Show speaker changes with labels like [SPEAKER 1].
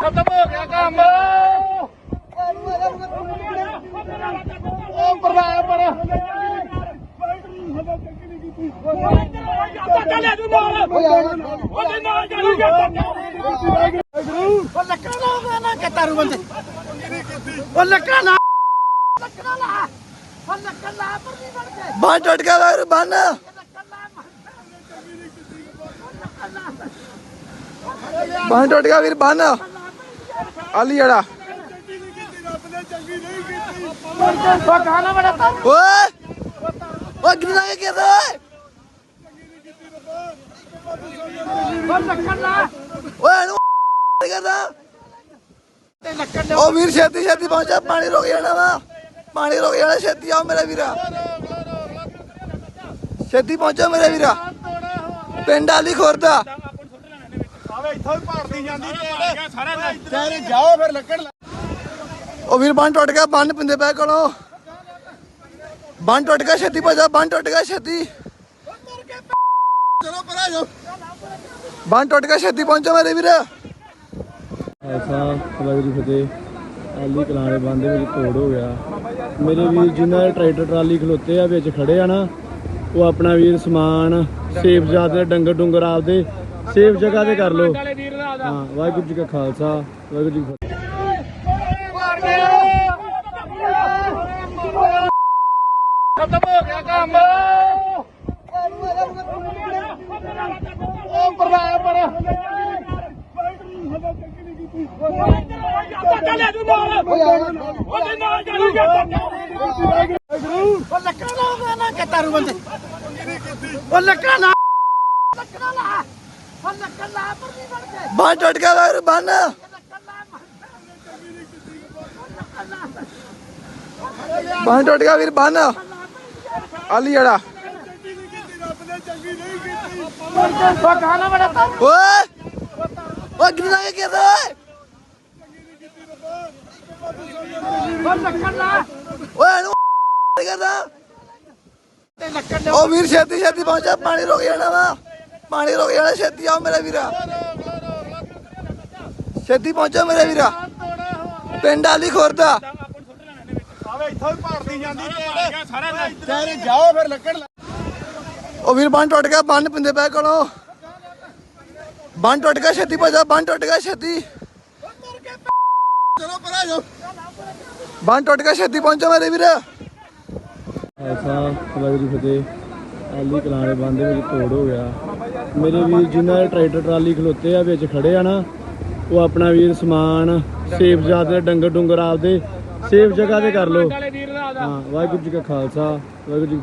[SPEAKER 1] ਖਤਮ ਹੋ ਗਿਆ ਕੰਮ ਉਹ ਪਰਲਾ ਪਰ ਚੱਲੇ ਤੂੰ ਨਾਲ ਉਹਦੇ ਨਾਲ ਜਾਣਗੇ
[SPEAKER 2] ਉਹ ਲੱਕੜਾ ਲਾ ਨਾ ਕਤਾਰੂ ਬੰਦੇ ਉਹ ਲੱਕੜਾ ਲਾ ਲੱਕੜਾ ਲਾ ਉਹ ਲੱਕੜਾ ਲਾ ਪਰ ਨਹੀਂ ਬਣ ਕੇ
[SPEAKER 3] ਬੰਨ ਟੁੱਟ ਗਿਆ ਵੀਰ ਬੰਨ। ਬੰਨ ਟੁੱਟ ਗਿਆ ਵੀਰ, ਬੰਨ। ਆਲੀ ਜੜਾ ਓਏ ਓਏ ਕਿੰਨਾ ਕੇ ਕਿਹਦਾ ਓਏ
[SPEAKER 2] ਉਹ
[SPEAKER 3] ਕਰਦਾ
[SPEAKER 2] ਤੇ।
[SPEAKER 3] ਵੀਰ, ਛੇਤੀ ਛੇਤੀ ਪਹੁੰਚਾ, ਪਾਣੀ ਰੁਕ ਜਾਣਾ ਵਾ। ਪਾਣੀ ਰੁਕ ਜਾਣਾ, ਛੇਤੀ ਆਓ ਮੇਰਾ ਵੀਰਾ। ਛੇਤੀ ਪਹੁੰਚੋ ਮੇਰੇ ਵੀਰਾ। ਪਿੰਡ ਆਲੀ ਖੁਰਦਾ।
[SPEAKER 1] ਇੱਥੋਂ ਹੀ ਭਾਰਤੀ ਜਾਂਦੀ ਤੇਰੇ ਜਾਓ ਫਿਰ ਲੱਕੜ
[SPEAKER 3] ਉਹ ਵੀਰ, ਬੰਨ ਟੁੱਟ ਗਿਆ, ਬੰਨ ਪਿੰਦੇ ਪੈ ਕੋਲੋਂ। ਬੰਨ ਟੁੱਟ ਗਿਆ ਛੇਤੀ ਭਜਾ, ਬੰਨ ਟੁੱਟ ਗਿਆ ਛੇਤੀ।
[SPEAKER 1] ਚਲੋ ਪਰਾ ਜਾਓ।
[SPEAKER 3] ਬੰਨ ਟੁੱਟ ਗਿਆ ਛੇਤੀ ਪਹੁੰਚੋ ਮੇਰੇ ਵੀਰ।
[SPEAKER 4] ਐਸਾ ਵਾਹਿਗੁਰੂ ਫਤਿਹ ਆਲੀ ਕਲਾਣੇ ਬੰਦ ਦੇ ਵਿੱਚ ਤੋੜ ਹੋ ਗਿਆ। ਮੇਰੇ ਵੀਰ ਜਿਨ੍ਹਾਂ ਦੇ ਟਰੈਕਟਰ ਟਰਾਲੀ ਖਲੋਤੇ ਆ, ਵਿੱਚ ਖੜੇ ਆ ਨਾ ਉਹ ਆਪਣਾ ਵੀਰ ਸਮਾਨ ਸੇਫ ਜਾਦੇ ਡੰਗਰ ਡੁੰਗਰ ਆਪਦੇ ਸੇਫ ਜਗ੍ਹਾ ਤੇ ਕਰ ਲਓ। ਹਾਂ ਵਾਹਿਗੁਰੂ ਜੀ ਕਾ ਖਾਲਸਾ ਵਾਹਿਗੁਰੂ ਜੀ ਕੀ ਫਤਿਹ।
[SPEAKER 1] ਖਤਮ ਹੋ ਗਿਆ ਕੰਮ। ਉਹ ਪਰ ਨਾਲ। ਨਾਲ ਜਾਣਗੇ
[SPEAKER 2] ਉਹ ਲੱਕੜਾ ਲਾ ਨਾ ਕਤਾਰੂ ਬੰਦੇ। ਉਹ ਲੱਕੜਾ ਲਾ ਲੱਕੜਾ ਲਾ ਉਹ ਲੱਕੜਾ ਲਾ ਪਰ ਨਹੀਂ ਬਣ ਕੇ
[SPEAKER 3] ਬੰਨ ਟੁੱਟ ਗਿਆ ਬੰਨ। ਟੁੱਟ ਗਿਆ ਵੀਰ ਬੰਨ। ਆਲੀ ਜੜਾ
[SPEAKER 2] ਉਹ ਗਾਣਾ ਬੜਾ ਤਾਂ
[SPEAKER 3] ਓਏ। ਓਏ ਕਿੰਨਾ ਕੇ ਕਿਹਦਾ ਓਏ
[SPEAKER 2] ਉਹ ਲੱਕੜ ਲਾ
[SPEAKER 3] ਓਏ ਕਰਦਾ।
[SPEAKER 2] ਤੇ ਲੱਕੜ
[SPEAKER 3] ਉਹ ਵੀਰ ਛੇਤੀ ਛੇਤੀ ਪਹੁੰਚਾ ਪਾਣੀ ਰੁਕ ਜਾਣਾ ਵਾ। ਪਾਣੀ ਰੁਕ ਜਾਣਾ ਛੇਤੀ ਆਓ ਮੇਰੇ ਵੀਰਾ। ਛੇਤੀ ਪਹੁੰਚੋ ਮੇਰੇ ਵੀਰਾ। ਪਿੰਡ ਆਲੀ ਖੁਰਦਾ
[SPEAKER 1] ਆਵੇ ਇੱਥੋਂ ਹੀ ਭਾਰਤੀ ਜਾਂਦੀ ਤੇ ਸਾਰਾ ਤੇਰੇ ਜਾਓ ਫਿਰ ਲੱਕੜ
[SPEAKER 3] ਉਹ ਵੀਰ ਬੰਨ ਟੁੱਟ ਗਿਆ ਬੰਨ ਪਿੰਦੇ ਪੈ ਕੋਲੋਂ। ਬੰਨ ਟੁੱਟ ਗਿਆ ਛੇਤੀ ਭਜਾ ਬੰਨ ਟੁੱਟ ਗਿਆ ਛੇਤੀ।
[SPEAKER 1] ਚਲੋ ਪਰਾ ਜਾਓ।
[SPEAKER 3] ਬੰਨ ਟੁੱਟ ਗਿਆ ਛੇਤੀ ਪਹੁੰਚੋ ਮੇਰੇ ਵੀਰ।
[SPEAKER 4] ਐਸਾ ਵਾਹਿਗੁਰੂ ਜੀ ਫਤਿਹ। ਆਲੀ ਕਲਾਣੇ ਬੰਦ ਦੇ ਵਿੱਚ ਤੋੜ ਹੋ ਗਿਆ। ਮੇਰੇ ਵੀਰ ਜਿਨ੍ਹਾਂ ਦੇ ਟਰੈਕਟਰ ਟਰਾਲੀ ਖਲੋਤੇ ਆ, ਵਿੱਚ ਖੜੇ ਆ ਨਾ, ਉਹ ਆਪਣਾ ਵੀਰ ਸਮਾਨ, ਸੇਫ ਜਾਦੇ ਡੰਗਰ ਡੁੰਗਰ ਆਪਦੇ, ਸੇਫ ਜਗ੍ਹਾ ਤੇ ਕਰ ਲਓ। ਹਾਂ, ਵਾਹਿਗੁਰੂ ਜੀ ਕਾ ਖਾਲਸਾ, ਵਾਹਿਗੁਰੂ ਜੀ